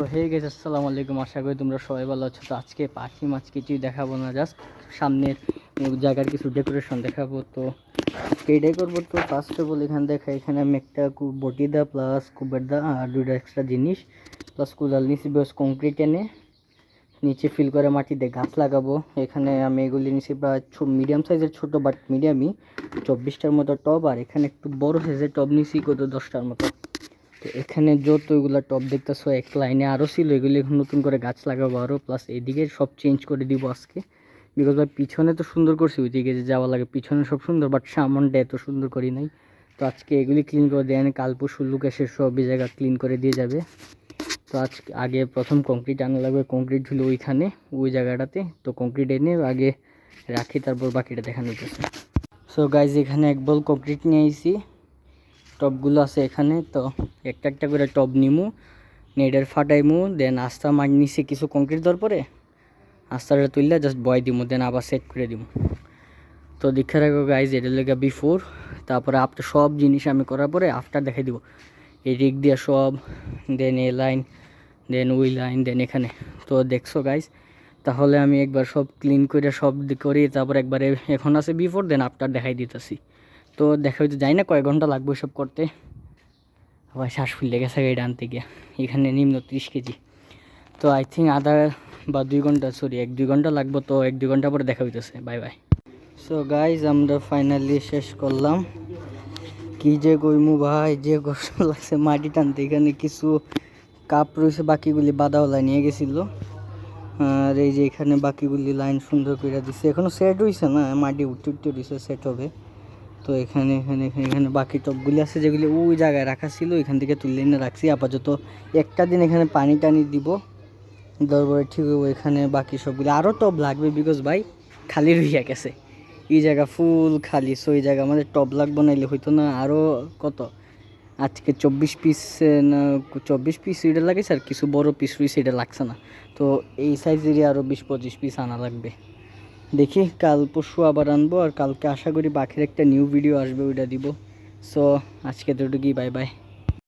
So hey গেছে আসসালামু আলাইকুম। আশা করি তোমরা সবাই ভালো আছো। তো আজকে পাখি মাছ কিছুই দেখাবো না জাস্ট সামনের জায়গার কিছু ডেকোরেশন দেখাবো। তো এটাই করব। তো ফার্স্ট অফ অল এখানে দেখা, এখানে আমি একটা বটি দা প্লাস কুবের দা আর দুইটা এক্সট্রা জিনিস প্লাস কুদাল নিচে বেশ কংক্রিট এনে নিচে ফিল করে মাটিতে গাছ লাগাবো। এখানে আমি এগুলি নিচে প্রায় মিডিয়াম সাইজের ছোট বাট মিডিয়ামই চব্বিশটার মতো টব, আর এখানে একটু বড় সাইজের টব নিছি, কত দশটার মতো। তো এখানে যত ওইগুলা টপ দেখতেছো, এক লাইনে আরও ছিল, এগুলি এখন নতুন করে গাছ লাগাবো আরও প্লাস এদিকে সব চেঞ্জ করে দিব আজকে। বিকজ ভাই, পিছনে তো সুন্দর করছি, ওইদিকে যে যাওয়া লাগে, পিছনে সব সুন্দর বাট সামনটা এত সুন্দর করি নাই। তো আজকে এগুলি ক্লিন করে দেন, কাল পরশু লুক এসে সব জায়গা ক্লিন করে দিয়ে যাবে। তো আজ আগে প্রথম কংক্রিট আনা লাগবে কংক্রিট ছিল ওইখানে, ওই জায়গাটাতে। তো কংক্রিট এনে আগে রাখি, তারপর বাকিটা দেখানো যেতেছে সো গাইজ এখানে এক বল কংক্রিট নিয়ে আইছি। টবগুলো আছে এখানে, তো একটা একটা করে টব নিমু নেডের ফাটাইমু, দেন আস্তা মার নিচে কিছু কংক্রিট দেওয়ার পরে, আস্তাটা তুললে জাস্ট বয় দিমু, দেন আবার সেট করে দিমু। তো দীক্ষা রাখো গাইজ এটা লেগে বিফোর তারপরে আফটার সব জিনিস আমি করার পরে আফটার দেখাই দিব। এই রিক দিয়ে সব, দেন এ লাইন দেন ওই লাইন দেন এখানে। তো দেখছ গাইজ তাহলে আমি একবার সব ক্লিন করে সব করি, তারপর একবারে এখন আছে বিফোর দেন আফটার দেখাই দিতেছি। তো দেখা হয়তো যাই না, কয়েক ঘণ্টা লাগবে সব করতে। আবার শ্বাস ফুলে গেছে গাড়ি আনতে গিয়ে এখানে নিম্ন ত্রিশ কেজি। তো আই থিঙ্ক আধা বা দুই ঘণ্টা সরি এক দুই ঘণ্টা লাগবে তো এক দুই ঘণ্টা পরে দেখা হইতেছে। বাই বাই সো গাইজ আমরা ফাইনালি শেষ করলাম। কি যে কইমু ভাই, যে কষ্ট লাগছে মাটি টানতে। এখানে কিছু কাপ রয়েছে, বাকিগুলি বাদাওলা নিয়ে গেছিল। আর এই যে এখানে বাকিগুলি লাইন সুন্দর করে দিছে। এখনও সেট হইছে না, মাটি উঠতে উঠতে দিছে সেট হবে। তো এখানে এখানে এখানে এখানে বাকি টপগুলি আছে যেগুলি ওই জায়গায় রাখা ছিল, এখান থেকে তুলে এনে রাখছি। আপাতত একটা দিন এখানে পানি টানি দিব। তারপরে ঠিক এখানে বাকি সবগুলি। আরও টব লাগবে বিকজ ভাই খালি রইয়া গেছে। এই জায়গা ফুল খালি। সো এই জায়গা আমাদের টব লাগবে নাইলে হইতো না আরও কত? আজকে চব্বিশ পিস না, চব্বিশ পিস এটা লাগেছে আর কিছু বড় পিস রয়েছে, এটা লাগছে না। তো এই সাইজেরই আরও বিশ, পঁচিশ পিস আনা লাগবে। দেখি, কাল পরশু আবার আনব আর কালকে আশা করি বাকির একটা নিউ ভিডিও আসবে, ওইটা দিব। সো আজকে এটুকুই বাই বাই